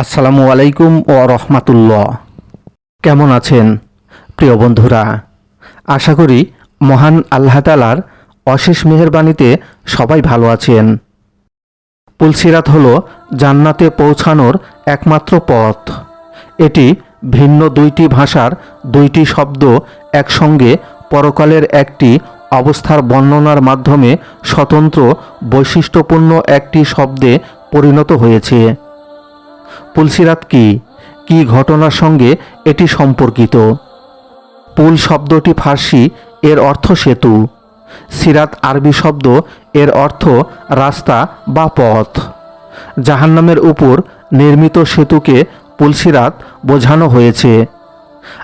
আসসালামু আলাইকুম ও রহমাতুল্লাহ। কেমন আছেন? প্রিয় বন্ধুরা, আশা করি মহান আল্লাহ তালার অশেষ মেহেরবানিতে সবাই ভালো আছেন। পুলসিরাত হল জান্নাতে পৌঁছানোর একমাত্র পথ। এটি ভিন্ন দুইটি ভাষার দুইটি শব্দ একসঙ্গে পরকালের একটি অবস্থার বর্ণনার মাধ্যমে স্বতন্ত্র বৈশিষ্ট্যপূর্ণ একটি শব্দে পরিণত হয়েছে। পুলসিরাত কি? কি ঘটনার সঙ্গে এটি সম্পর্কিত? পুল শব্দটি ফার্সি, এর অর্থ সেতু। সিরাত আরবি শব্দ, এর অর্থ রাস্তা বা পথ। জাহান্নামের উপর নির্মিত সেতুকে পুলসিরাত বোঝানো হয়েছে।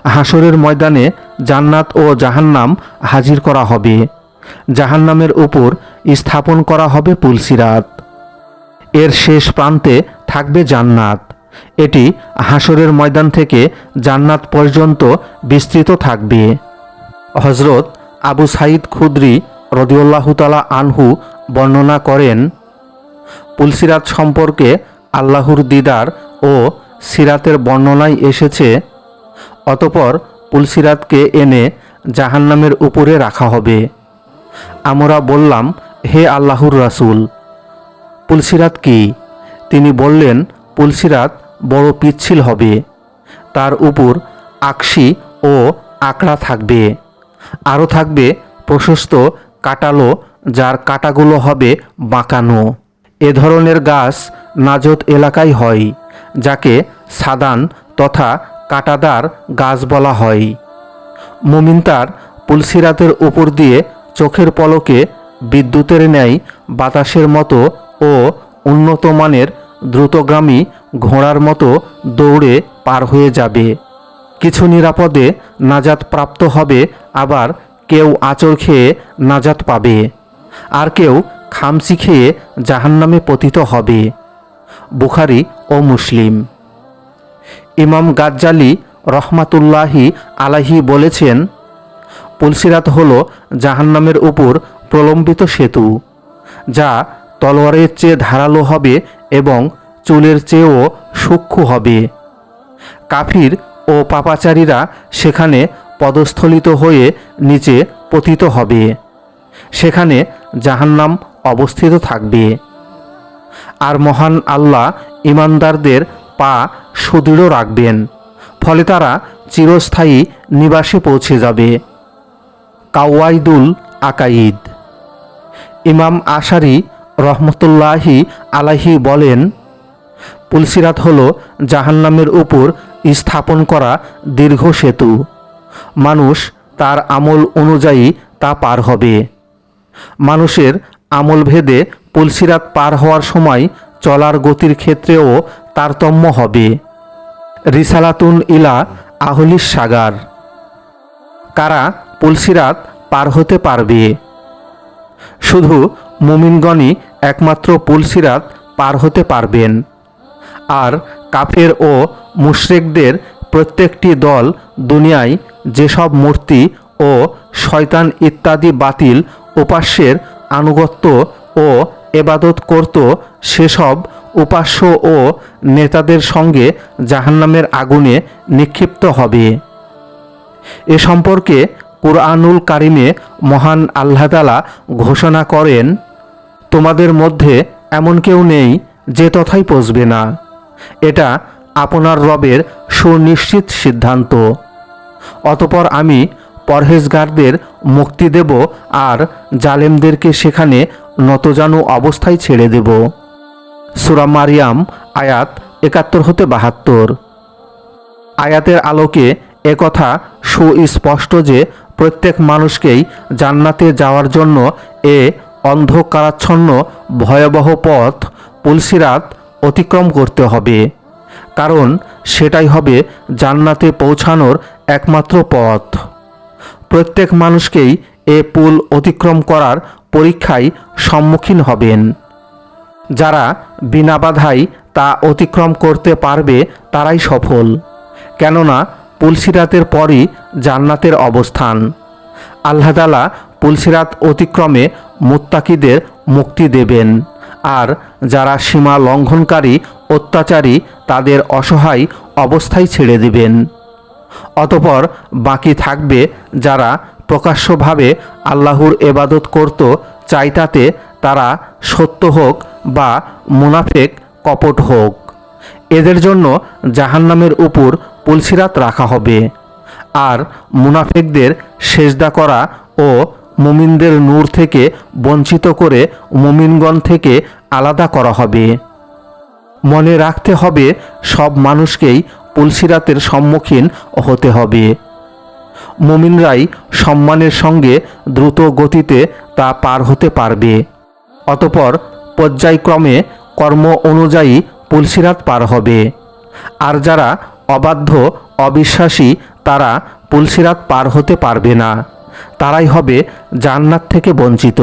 হাসরের ময়দানে জান্নাত ও জাহান্নাম হাজির করা হবে। জাহান্নামের উপর স্থাপন করা হবে পুলসিরাত। এর শেষ প্রান্তে থাকবে জান্নাত। এটি হাসরের ময়দান থেকে জান্নাত পর্যন্ত বিস্তৃত থাকবে। হজরত আবু সাইদ খুদ্রি রদিউল্লাহতালা আনহু বর্ণনা করেন, পুলসিরাত সম্পর্কে আল্লাহর দিদার ও সিরাতের বর্ণনায় এসেছে, অতপর পুলসিরাতকে এনে জাহান্নামের উপরে রাখা হবে। আমরা বললাম, হে আল্লাহর রাসূল, পুলসিরাত কি? তিনি বললেন, পুলসিরাত বড় পিচ্ছিল হবে। তার উপর আকশি ও আকড়া থাকবে। আরও থাকবে প্রশস্ত কাটালো যার কাটাগুলো হবে বাঁকানো। এ ধরনের গাছ নাজত এলাকায় হয়, যাকে সাদান তথা কাটাদার গাছ বলা হয়। মুমিন তার পুলসিরাতের উপর দিয়ে চোখের পলকে বিদ্যুতের ন্যায় বাতাসের মতো ও উন্নত মানের দ্রুতগামী ঘোড়ার মতো দৌড়ে পার হয়ে যাবে। কিছু নিরাপদে নাজাত প্রাপ্ত হবে, আবার কেউ আচর খেয়ে নাজাত পাবে। আর কেউ খামসি খেয়ে জাহান্নামে পতিত হবে। বুখারি ও মুসলিম। ইমাম গাজ্জালি রহমাতুল্লাহি আলাহি বলেছেন, পুলসিরাত হল জাহান্নামের উপর প্রলম্বিত সেতু, যা তলোয়ারের চেয়ে ধারালো হবে এবং চুলের চেয়েও সূক্ষ্ম হবে। কাফির ও পাপাচারীরা সেখানে পদস্থলিত হয়ে নিচে পতিত হবে। সেখানে জাহান্নাম অবস্থিত থাকবে। আর মহান আল্লাহ ইমানদারদের পা সুদৃঢ় রাখবেন, ফলে তারা চিরস্থায়ী নিবাসে পৌঁছে যাবে। কাওয়াইদুল আকাইদ ইমাম আশারি রহমতুল্লাহি আলাহি বলেন পুলসিরাত হল জাহান্নামের উপর স্থাপন করা দীর্ঘ সেতু। মানুষ তার আমল অনুযায়ী তা পার হবে। মানুষের আমল ভেদে পুলসিরাত পার হওয়ার সময় চলার গতির ক্ষেত্রেও তারতম্য হবে। রিসালাতুন ইলা আহলিস সাগার। কারা পুলসিরাত পার হতে পারবে? শুধু মুমিনগণই একমাত্র পুলসিরাত পার হতে পারবেন। আর কাফের ও মুশরেকদের প্রত্যেকটি দল, দুনিয়ায় যেসব মূর্তি ও শয়তান ইত্যাদি বাতিল উপাস্যের আনুগত্য ও এবাদত করত, সেসব উপাস্য ও নেতাদের সঙ্গে জাহান্নামের আগুনে নিক্ষিপ্ত হবে। এ সম্পর্কে কুরআনুল কারিমে মহান আল্লাহতালা ঘোষণা করেন, তোমাদের মধ্যে এমন কেউ নেই যে তথাই পচবে না। এটা আপনার রবের সুনিশ্চিত সিদ্ধান্ত। অতপর আমি পরহেজগারদের মুক্তি দেব আর জালেমদেরকে সেখানে নতজানু অবস্থায় ছেড়ে দেব। সুরা মারিয়াম আয়াত একাত্তর হতে বাহাত্তর। আয়াতের আলোকে একথা সুস্পষ্ট যে প্রত্যেক মানুষকেই জান্নাতে যাওয়ার জন্য এ অন্ধকারাচ্ছন্ন ভয়াবহ পথ, পুলসিরাত অতিক্রম করতে হবে, কারণ সেটাই হবে জান্নাতে পৌঁছানোর একমাত্র পথ। প্রত্যেক মানুষকেই এ পুল অতিক্রম করার পরীক্ষায় সম্মুখীন হবেন। যারা বিনা বাধাই তা অতিক্রম করতে পারবে, তারাই সফল। কেননা পুলসিরাতের পরই জান্নাতের অবস্থান। আল্লাহতালা পুলসিরাত অতিক্রমে মুত্তাকিদের মুক্তি দেবেন। আর যারা সীমা লঙ্ঘনকারী, অত্যাচারী, তাদের অসহায় অবস্থায় ছেড়ে দিবেন। অতপর বাকি থাকবে যারা প্রকাশ্যভাবে আল্লাহর এবাদত করত, চাইতাতে তারা সত্য হোক বা মুনাফেক, কপট হোক। এদের জন্য জাহান্নামের উপর পুলসিরাত রাখা হবে। আর মুনাফেকদের সেজদা করা ও মুমিনদের নূর থেকে বঞ্চিত করে মুমিনগণ থেকে আলাদা করা হবে। মনে রাখতে হবে, সব মানুষকেই পুলসিরাতের সম্মুখীন হতে হবে। মুমিনরাই সম্মানের সঙ্গে দ্রুত গতিতে তা পার হতে পারবে। অতপর পর্যায়ক্রমে কর্ম অনুযায়ী পুলসিরাত পার হবে। আর যারা অবাধ্য, অবিশ্বাসী, তারা পুলসিরাত পার হতে পারবে না। তারাই হবে জান্নাত থেকে বঞ্চিত।